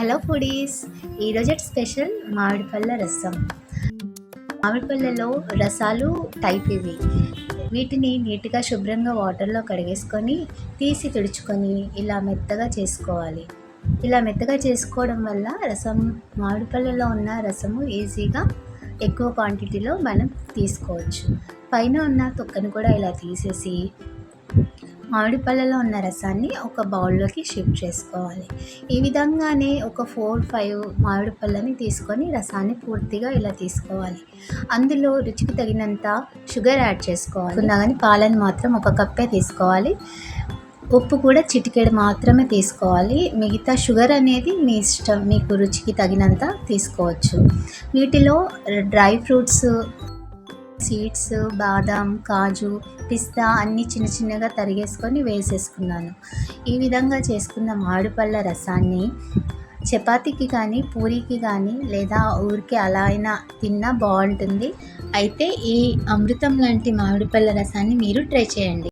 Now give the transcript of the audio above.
Hello foodies. ఈరోజు special మామిడి పళ్ళ రసం. మామిడి పళ్ళలో రసాలు టైప్ ఇవి. వీటిని నీట్గా శుభ్రంగా వాటర్లో కడిగేసుకొని తీసి తుడుచుకొని ఇలా మెత్తగా చేసుకోవాలి. ఇలా మెత్తగా చేసుకోవడం వల్ల రసం మామిడి పళ్ళలో ఉన్న రసము ఈజీగా ఎక్కువ క్వాంటిటీలో మనం తీసుకోవచ్చు. పైన ఉన్న తొక్కను కూడా ఇలా తీసేసి మామిడి పళ్ళలో ఉన్న రసాన్ని ఒక బౌల్లోకి షిఫ్ట్ చేసుకోవాలి. ఈ విధంగానే ఒక ఫోర్ ఫైవ్ మామిడి పళ్ళని తీసుకొని రసాన్ని పూర్తిగా ఇలా తీసుకోవాలి. అందులో రుచికి తగినంత షుగర్ యాడ్ చేసుకోవాలి. కానీ పాలను మాత్రం ఒక కప్పే తీసుకోవాలి. ఉప్పు కూడా చిటికెడు మాత్రమే తీసుకోవాలి. మిగతా షుగర్ అనేది మీ ఇష్టం మీకు రుచికి తగినంత తీసుకోవచ్చు. వీటిలో డ్రై ఫ్రూట్స్ సీడ్స్ బాదం కాజు పిస్తా అన్నీ చిన్న చిన్నగా తరిగేసుకొని వేసేసుకున్నాను. ఈ విధంగా చేసుకున్న మామిడిపళ్ళ రసాన్ని చపాతీకి కానీ పూరీకి కానీ లేదా ఊరికి అలా అయినా తిన్నా బాగుంటుంది. అయితే ఈ అమృతం లాంటి మామిడిపళ్ళ రసాన్ని మీరు ట్రై చేయండి.